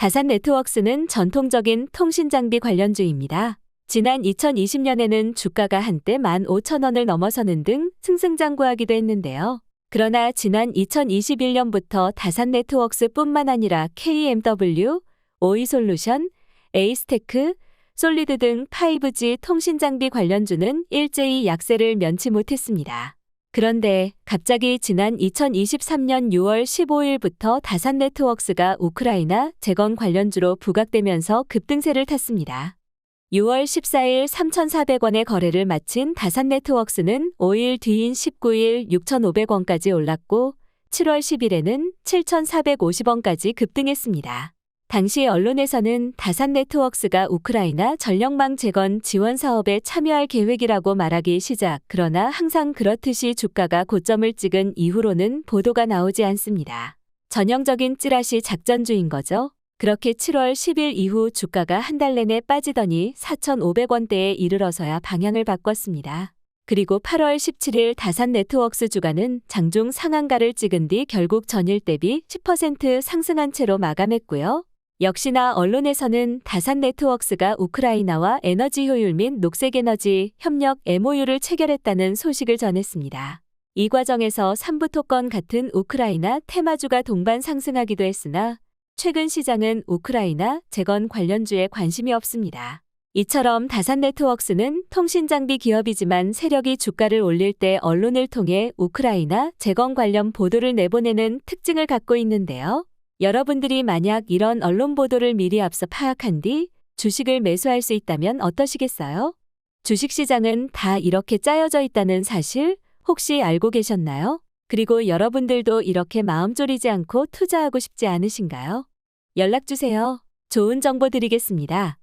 다산 네트워크스는 전통적인 통신 장비 관련주입니다. 지난 2020년에는 주가가 한때 15,000원을 넘어서는 등 승승장구하기도 했는데요. 그러나 지난 2021년부터 다산 네트워크스 뿐만 아니라 KMW, 오이솔루션, 에이스테크, 솔리드 등 5G 통신 장비 관련주는 일제히 약세를 면치 못했습니다. 그런데 갑자기 지난 2023년 6월 15일부터 다산 네트워크스가 우크라이나 재건 관련주로 부각되면서 급등세를 탔습니다. 6월 14일 3,400원의 거래를 마친 다산 네트워크스는 5일 뒤인 19일 6,500원까지 올랐고 7월 10일에는 7,450원까지 급등했습니다. 당시 언론에서는 다산 네트워크스가 우크라이나 전력망 재건 지원 사업에 참여할 계획이라고 말하기 시작. 그러나 항상 그렇듯이 주가가 고점을 찍은 이후로는 보도가 나오지 않습니다. 전형적인 찌라시 작전주인 거죠. 그렇게 7월 10일 이후 주가가 한 달 내내 빠지더니 4,500원대에 이르러서야 방향을 바꿨습니다. 그리고 8월 17일 다산 네트워크스 주가는 장중 상한가를 찍은 뒤 결국 전일 대비 10% 상승한 채로 마감했고요. 역시나 언론에서는 다산 네트워크스가 우크라이나와 에너지 효율 및 녹색 에너지 협력 MOU를 체결했다는 소식을 전했습니다. 이 과정에서 삼부토건 같은 우크라이나 테마주가 동반 상승하기도 했으나 최근 시장은 우크라이나 재건 관련주에 관심이 없습니다. 이처럼 다산 네트워크스는 통신 장비 기업이지만 세력이 주가를 올릴 때 언론을 통해 우크라이나 재건 관련 보도를 내보내는 특징을 갖고 있는데요. 여러분들이 만약 이런 언론 보도를 미리 앞서 파악한 뒤 주식을 매수할 수 있다면 어떠시겠어요? 주식시장은 다 이렇게 짜여져 있다는 사실 혹시 알고 계셨나요? 그리고 여러분들도 이렇게 마음 졸이지 않고 투자하고 싶지 않으신가요? 연락주세요. 좋은 정보 드리겠습니다.